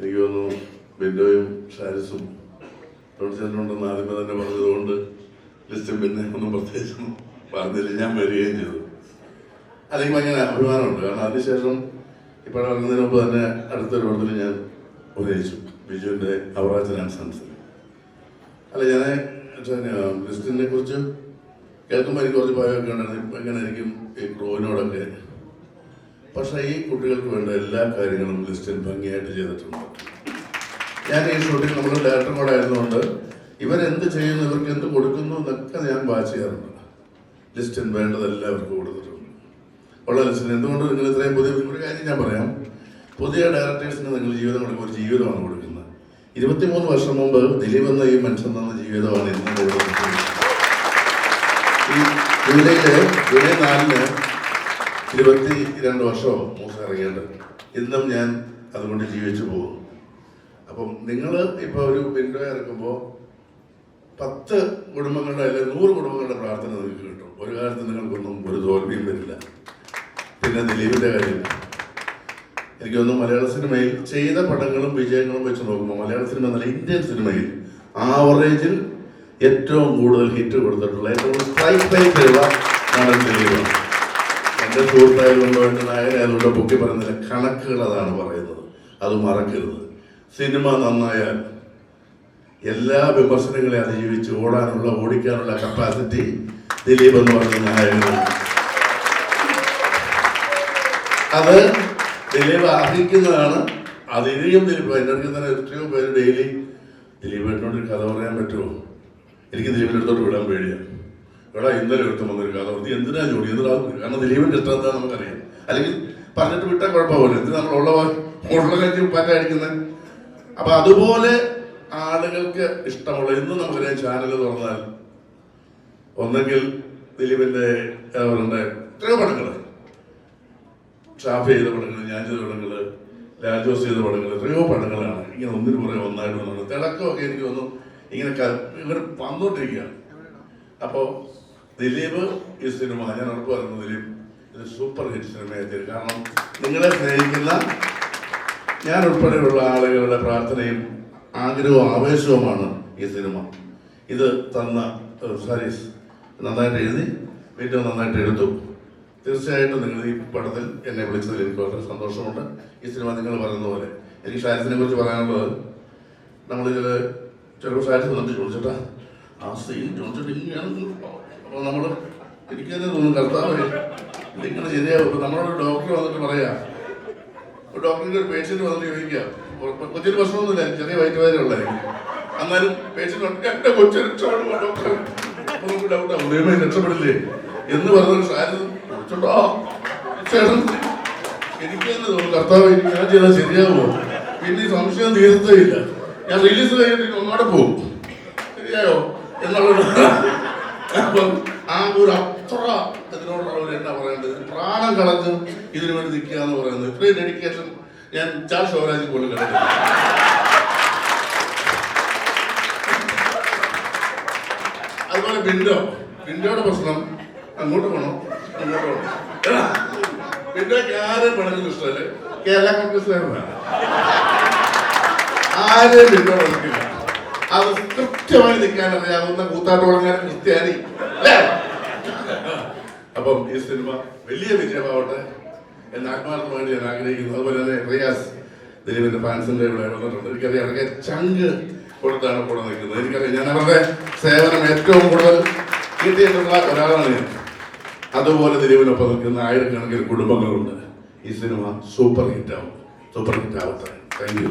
എനിക്ക് തോന്നുന്നു ബിൻഡോയും ഷാരിസും പ്രവർത്തിച്ചിട്ടുണ്ടെന്ന് ആദ്യമേ തന്നെ പറഞ്ഞതുകൊണ്ട് ലിസ്റ്റും പിന്നെ ഒന്നും പ്രത്യേകിച്ചും പറഞ്ഞില്ല. ഞാൻ വരികയും ചെയ്തു. അല്ലെങ്കിൽ ഭയങ്കര അഭിമാനമുണ്ട്. കാരണം അതിനുശേഷം ഇപ്പോൾ ഇറങ്ങുന്നതിന് മുമ്പ് തന്നെ അടുത്തൊരു പടത്തിൽ ഞാൻ അഭിനയിച്ചു. ബിജുവിന്റെ ആൻഡ് സൺസിൽ അല്ല ഞാൻ ലിസ്റ്റിനെ കുറിച്ച് കേൾക്കുമ്പോൾ എനിക്ക് കുറച്ച് ഭയമൊക്കെ ഉണ്ടായിരുന്നു. എങ്ങനെ ആയിരിക്കും ഈ ക്രൂവിനോടൊക്കെ? പക്ഷേ ഈ കുട്ടികൾക്ക് വേണ്ട എല്ലാ കാര്യങ്ങളും ലിസ്റ്റിൽ ഭംഗിയായിട്ട് ചെയ്തിട്ടുണ്ട്. ഞാൻ ഈ ഷൂട്ടിംഗ് നമ്മൾ ഡയറക്ടറും കൂടെ ആയിരുന്നുകൊണ്ട് ഇവരെന്ത് ചെയ്യുന്നു ഇവർക്ക് എന്ത് കൊടുക്കുന്നു എന്നൊക്കെ ഞാൻ വാച്ച് ചെയ്യാറുണ്ട്. ലിസ്റ്റിൻ വേണ്ടതെല്ലാം അവർക്ക് കൊടുത്തിട്ടുണ്ട്. ഉള്ള ലിസ്റ്റിന് എന്തുകൊണ്ട് നിങ്ങൾ ഇത്രയും പുതിയ ഒരു കാര്യം ഞാൻ പറയാം. പുതിയ ഡയറക്ടേഴ്സിന് നിങ്ങൾ ജീവിതം കൊടുക്കുക ഒരു ജീവിതമാണ് കൊടുക്കുന്നത്. ഇരുപത്തിമൂന്ന് വർഷം മുമ്പ് ദിലീപ് എന്ന ഈ മനുഷ്യൻ തന്ന ജീവിതമാണ് ഇന്ന് കൊടുക്കുന്നത് ജൂലൈ നാലിന് ഇരുപത്തി രണ്ട് വർഷമോ മൂസം ഇറങ്ങിയത് ഇന്നും ഞാൻ അതുകൊണ്ട് ജീവിച്ചു പോകും അപ്പം നിങ്ങൾ ഇപ്പോൾ ഒരു വിൻഡോ ഇറക്കുമ്പോൾ പത്ത് കുടുംബങ്ങളുടെ അല്ലെങ്കിൽ നൂറ് കുടുംബങ്ങളുടെ പ്രാർത്ഥന നിങ്ങൾക്ക് കിട്ടും. ഒരു കാലത്ത് നിങ്ങൾക്കൊന്നും ഒരു തോൽവിയും വരില്ല. പിന്നെ ദിലീപിന്റെ കാര്യം. എനിക്കൊന്നും മലയാള സിനിമയിൽ ചെയ്ത പടങ്ങളും വിജയങ്ങളും വെച്ച് നോക്കുമ്പോൾ മലയാള സിനിമ എന്നല്ല ഇന്ത്യൻ സിനിമയിൽ ആവറേജിൽ ഏറ്റവും കൂടുതൽ ഹിറ്റ് കൊടുത്തിട്ടുള്ള ഏറ്റവും സ്ട്രൈക്ക് റേറ്റുള്ള നടൻ ദിലീപാണ്. എന്റെ സുഹൃത്തായതുകൊണ്ടോ എന്റെ നായകനായതുകൊണ്ടോ പൊക്കി പറയുന്നില്ല കണക്കുകൾ അതാണ് പറയുന്നത്. അത് മറക്കരുത്. സിനിമ നന്നായാൽ എല്ലാ വിമർശനങ്ങളെ അതിജീവിച്ച് ഓടാനുള്ള ഓടിക്കാനുള്ള കപ്പാസിറ്റി ദിലീപ് എന്ന് പറയുന്ന നായകനാണ്. അത് ദിലീപ് അർഹിക്കുന്നതാണ്. അത് ഇനിയും ദിലീപ് എന്റെ അടുത്ത് തന്നെ എത്രയോ പേര് ഡെയിലി ദിലീപേട്ടനോട് കഥ പറയാൻ പറ്റുമോ? എനിക്ക് ദിലീപിന്റെ അടുത്തോട്ട് വിടാൻ പേടിയാണ്. എടാ ഇന്നലെ എടുത്ത് വന്നൊരു കഥ. നീ എന്തിനാ ജോലി? എന്തിനാ കാരണം ദിലീപിന്റെ ഇഷ്ടം എന്താ നമുക്കറിയാം. അല്ലെങ്കിൽ പറഞ്ഞിട്ട് വിട്ടാൽ കുഴപ്പമില്ല. എന്തിനാ നമ്മളുള്ള ഉള്ള കാര്യം പറ്റായിരിക്കുന്നത് അപ്പൊ അതുപോലെ ആളുകൾക്ക് ഇഷ്ടമുള്ള ഇന്ന് നമുക്കൊരു ചാനൽ തുറന്നാൽ ഒന്നെങ്കിൽ ദിലീപിന്റെ അവരുടെ എത്രയോ പടങ്ങൾ. ഷാഫി ചെയ്ത പടങ്ങൾ ഞാൻ ചെയ്ത പടങ്ങൾ രാജോസ് ചെയ്ത പടങ്ങൾ എത്രയോ പടങ്ങളാണ്. ഇങ്ങനെ ഒന്നിനു പുറകെ ഒന്നായിട്ട് വന്നത് തിളക്കമൊക്കെ എനിക്ക് വന്നു ഇങ്ങനെ ഇവർ വന്നോണ്ടിരിക്കുകയാണ്. അപ്പോൾ ദിലീപ് ഈ സിനിമ ഞാൻ ഉറപ്പ് പറയുന്നു ദിലീപ് ഇത് സൂപ്പർ ഹിറ്റ് സിനിമയായി കാരണം നിങ്ങളെ സ്നേഹിക്കുന്ന ഞാൻ ഉൾപ്പെടെയുള്ള ആളുകളുടെ പ്രാർത്ഥനയും ആഗ്രഹവും ആവേശവുമാണ് ഈ സിനിമ. ഇത് തന്ന സാരീസ് നന്നായിട്ട് എഴുതി വീണ്ടും നന്നായിട്ട് എടുത്തു. തീർച്ചയായിട്ടും നിങ്ങൾ ഈ പടത്തിൽ എന്നെ വിളിച്ചതിൽ എനിക്ക് വളരെ സന്തോഷമുണ്ട്. ഈ സിനിമ നിങ്ങൾ പറയുന്ന പോലെ. എനിക്ക് ഷാരിസിനെ കുറിച്ച് പറയാനുള്ളത് നമ്മളിതിൽ ചിലപ്പോൾ ഷാരിസ് വന്നിട്ട് ചോദിച്ചിട്ടാ ആ സീൻ ചോദിച്ചിട്ട് ഇങ്ങനെയാണ് അപ്പോൾ നമ്മൾ എനിക്ക് തന്നെ തോന്നുന്നു കർത്താവ് ഇതിങ്ങനെ ശരിയാവും? നമ്മളൊരു ഡോക്ടർ വന്നിട്ട് പറയാ ഡോക്ടറിന്റെ ഒരു പേഷ്യന്റ് വന്നിട്ട് ചോദിക്കുക കൊച്ചിന് പ്രശ്നമൊന്നുമില്ല ചെറിയ വയറ്റുവേദന ഉള്ളതായിരിക്കും എന്നാലും പേഷ്യന്റ് എന്റെ കൊച്ചു രക്ഷപ്പെടുമോ രക്ഷപ്പെടില്ലേ? എന്ന് പറഞ്ഞൊരു സാരം ചോട്ടോ ചേട്ടൻ എനിക്ക് തന്നെ തോന്നുന്നു കർത്താവ് ഞാൻ ചെയ്താൽ ശരിയാകുമോ പിന്നെ ഈ സംശയം തീരത്തേ ഇല്ല ഞാൻ റിലീസ് കഴിഞ്ഞിട്ട് ഒന്നോടെ പോകും. ശരിയായോ? എന്നുള്ളത് അപ്പം ആ ഒരു അത്ര ഇതിനോടുള്ള ഒരു എന്താ പറയേണ്ടത് പ്രാണം കളഞ്ഞ് ഇതിനു വേണ്ടി നിൽക്കുക എന്ന് പറയുന്നത് ഇത്രയും ഡെഡിക്കേഷൻ ഞാൻ ചാർ ശോരാജ് പോലും കണ്ടിട്ടില്ല. അതുപോലെ ബിൻഡോ ബിൻഡോയുടെ പ്രശ്നം അങ്ങോട്ട് പോകണം അങ്ങോട്ട് പോകണം ബിൻഡോയ്ക്ക് ആരെയും പണിക്കുന്ന ഇഷ്ടമല്ലേ. കേരള കോൺഗ്രസ് ആരെയും ബിൻഡോ പണിക്കില്ല. അത് കൃത്യമായി നിൽക്കാൻ അറിയാവുന്ന കൂത്താട്ടോളങ്ങാൻ ക്രിസ്ത്യാനി. അല്ലേ? അപ്പം ഈ സിനിമ വലിയ വിജയമാവട്ടെ. എന്ന് ആത്മാർത്ഥമായിട്ട് ഞാൻ ആഗ്രഹിക്കുന്നു. അതുപോലെ തന്നെ റിയാസ് ദിലീപിന്റെ ഫാൻസിന്റെ ഇവിടെ വന്നിട്ടുണ്ട്. എനിക്കറിയാം അവരുടെ ചങ്ക് കൊടുത്താണ് കൂടെ നിൽക്കുന്നത്. എനിക്കറിയാം ഞാൻ അവരുടെ സേവനം ഏറ്റവും കൂടുതൽ കിട്ടിയിട്ടുള്ള ഒരാളാണ് ഞാൻ. അതുപോലെ ദിലീപിനൊപ്പം നിൽക്കുന്ന ആയിരക്കണക്കിന് കുടുംബങ്ങളുണ്ട്. ഈ സിനിമ സൂപ്പർ ഹിറ്റ് ആവും. സൂപ്പർ ഹിറ്റ് ആവട്ടെ. Thank you